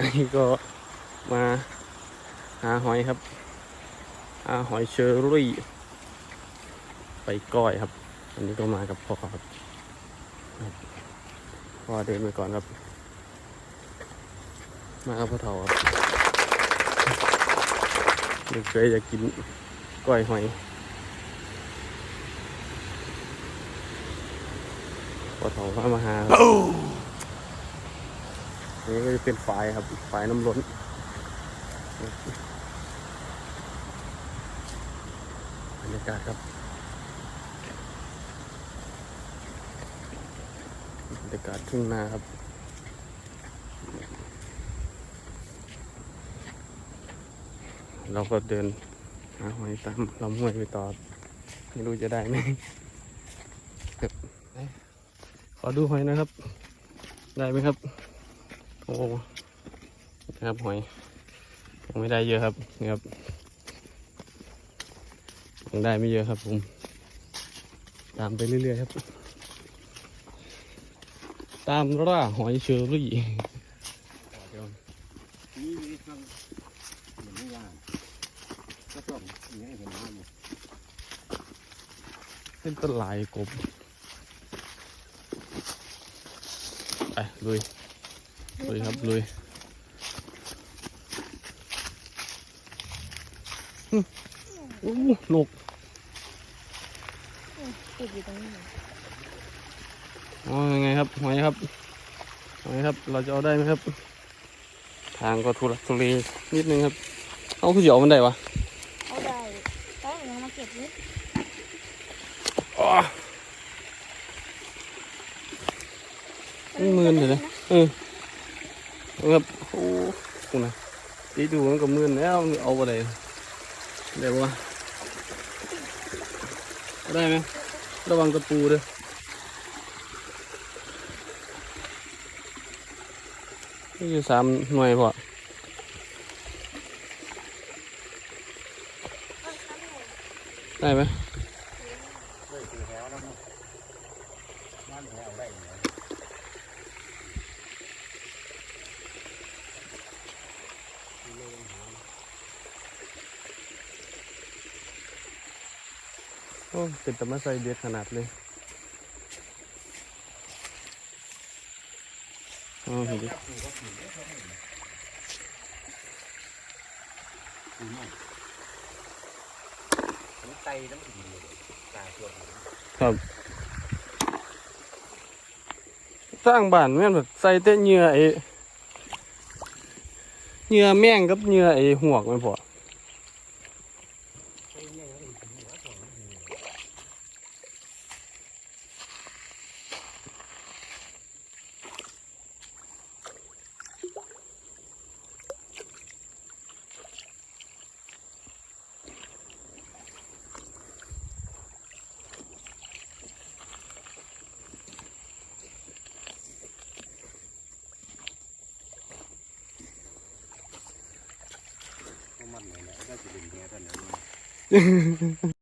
อันนี้ก็มาหาหอยครับหาหอยเชอรี่ ไปก้อยครับ อันนี้ก็มากับพ่อครับครับพ่อเดินไปก่อนครับ มากับพ่อเฒ่าครับเด็กเคยอยากกินก้อยหอยพ่อเฒ่าพามาหา นี้ก็จะเป็นฝายครับฝายน้ำล้นบรรยากาศครับบรรยากาศทุ่งนาครับเราก็เดินหาหอยตามลำห้วยไปต่อ ไม่รู้จะได้ไหมขอดูหอยนะครับ ได้ไหมครับ อ้ครับหอยยังไม่ได้เยอะครับนี่ครับยังได้ไม่เยอะครับผมตามไปเรื่อยๆครับ ตามล่าหอยเชอรี่นี่มีทางเหมือนไม่ว่างก็ต้องอย่างนี้เห็นน้ำอยู่เป็นต้นลายกบไปลุย ลุยครับลุยอื้อโอ้นกติดอยู่ตรงนี้อ๋อยังไงครับหอยครับหอยครับ เราจะเอาได้ไหมครับ ทางก็ทุรักทุเลนิดนึงครับ เอาคือจะเอามันได้วะเอาได้ต้องยังมาเก็บนิดอ๋อมันมืนเลยนะเออเอา ครับโอ้โหนะตีดูมันก็มือนแล้วเอาไปได้เดี๋ยววะได้ไหมระวังตะปูด้อนี่อยู่สามหน่วยพอได้ไหมเลยคือแถวแล้วมั้งบ้านแถวได้ โอ้เป็นตะมาใส่เด็ดขนาดเลยอ๋อเห็นดิมันไตน้ำดีเลยตาตัวนครับสร้างบ้านแม่นแบบใส่แต่เหงื่อไอ้เหงื่อแม่งกับเหงื่อไอ้หวกไม่พอ ดึงเนี้ยท่านแล้ว